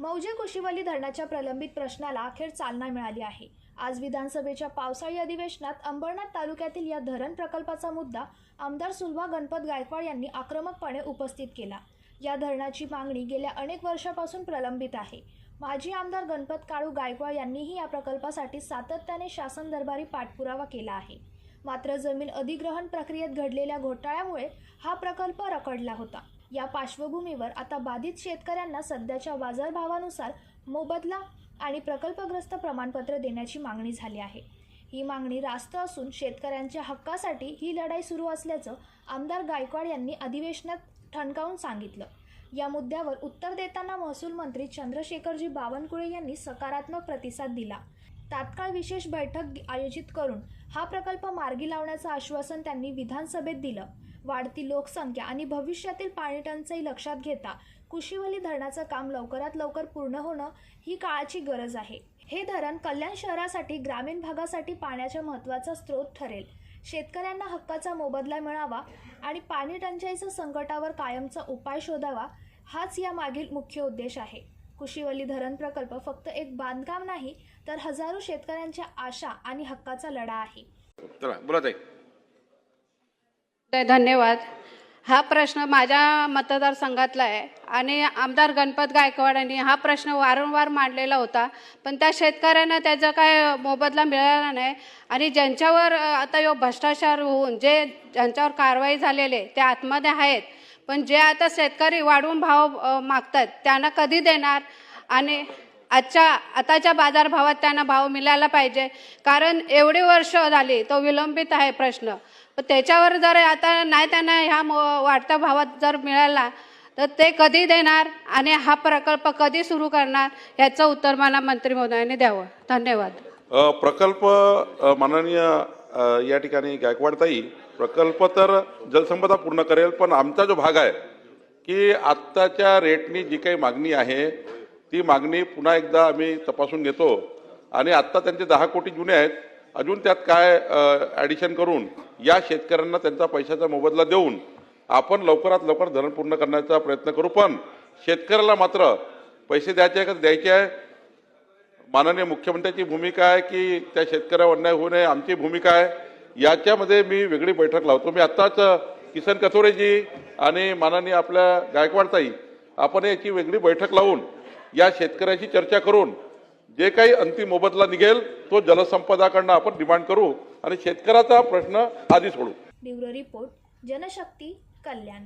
मौजे कुशिवली धरणाच्या प्रलंबित प्रश्नाला अखेर चालना मिळाली आहे. आज विधानसभेच्या पावसाळी अधिवेशनात अंबरनाथ तालुक्यातील या धरण प्रकल्पाचा मुद्दा आमदार सुलभा गणपत गायकवाड यांनी आक्रमकपणे उपस्थित केला. या धरणाची मागणी गेल्या अनेक वर्षापासून प्रलंबित आहे. माजी आमदार गणपत काळू गायकवाड यांनीही या प्रकल्पासाठी सातत्याने शासन दरबारी पाठपुरावा केला आहे. मात्र जमीन अधिग्रहण प्रक्रियेत घडलेल्या घोटाळ्यामुळे हा प्रकल्प रखडला होता. या पार्श्वभूमीवर आता बाधित शेतकऱ्यांना सध्याच्या बाजारभावानुसार मोबदला आणि प्रकल्पग्रस्त प्रमाणपत्र देण्याची मागणी झाली आहे. ही मागणी रास्त असून शेतकऱ्यांच्या हक्कासाठी ही लढाई सुरू असल्याचं आमदार गायकवाड यांनी अधिवेशनात ठणकावून सांगितलं. या मुद्द्यावर उत्तर देताना महसूल मंत्री चंद्रशेखरजी बावनकुळे यांनी सकारात्मक प्रतिसाद दिला. तात्काळ विशेष बैठक आयोजित करून हा प्रकल्प मार्गी लावण्याचं आश्वासन त्यांनी विधानसभेत दिलं. वाढती लोकसंख्या आणि भविष्यातील पाणी टंचाई लक्षात घेता कुशिवली धरणाचं काम लवकरात लवकर पूर्ण होणं ही काळाची गरज आहे. हे धरण कल्याण शहरासाठी ग्रामीण भागासाठी पाण्याचा महत्त्वाचा स्रोत ठरेल. शेतकऱ्यांना हक्काचा मोबदला मिळावा आणि पाणी टंचाईचं संकटावर कायमचा उपाय शोधावा हाच या मागील मुख्य उद्देश आहे. कुशिवली धरण प्रकल्प फक्त एक बांधकाम नाही तर हजारो शेतकऱ्यांच्या आशा आणि हक्काचा लढा आहे. चला बोला ताई. धन्यवाद. हा प्रश्न माझ्या मतदारसंघातला आहे. आणि आमदार गणपत गायकवाडांनी हा प्रश्न वारंवार मांडलेला होता. पण त्या शेतकऱ्यांना त्याचा काय मोबदला मिळाला नाही. आणि ज्यांच्यावर आता यो भ्रष्टाचार होऊन जे ज्यांच्यावर कारवाई झालेले ते आतमध्ये आहेत. पण जे आता शेतकरी वाढवून भाव मागतात त्यांना कधी देणार? आणि आजच्या आताच्या बाजारभावात त्यांना भाव मिळायला पाहिजे. कारण एवढी वर्ष झाली तो विलंबित आहे प्रश्न. पण त्याच्यावर जर आता नाही त्यांना ह्या वाढत्या भावात जर मिळाला तर ते कधी देणार आणि हा प्रकल्प कधी सुरू करणार याचं उत्तर मला मंत्री महोदयांनी द्यावं. धन्यवाद. प्रकल्प माननीय या ठिकाणी गायकवाडताई प्रकल्प तर जलसंपदा पूर्ण करेल पण आमचा जो भाग आहे की आत्ताच्या रेटनी जी काही मागणी आहे ती मागणी पुन्हा एकदा आम्ही तपासून घेतो. आणि आत्ता त्यांचे दहा कोटी जुने आहेत अजून त्यात काय ॲडिशन करून या शेतकऱ्यांना त्यांचा पैशाचा मोबदला देऊन आपण लवकरात लवकर धरण पूर्ण करण्याचा प्रयत्न करू. पण शेतकऱ्याला मात्र पैसे द्यायचे आहे का द्यायचे आहे? माननीय मुख्यमंत्र्याची भूमिका आहे की त्या शेतकऱ्यावर अन्याय होऊ नये आमची भूमिका आहे. याच्यामध्ये मी वेगळी बैठक लावतो. मी आत्ताच किसन कथोरेजी आणि माननीय आपल्या गायकवाडताई आपण याची वेगळी बैठक लावून या शेतकऱ्याशी चर्चा करून जे काही अंतिम मोबदला निघेल तो जलसंपदाकडनं आपण डिमांड करू आणि शेतकऱ्याचा प्रश्न आधी सोडू. Bureau report Janshakti Kalyan.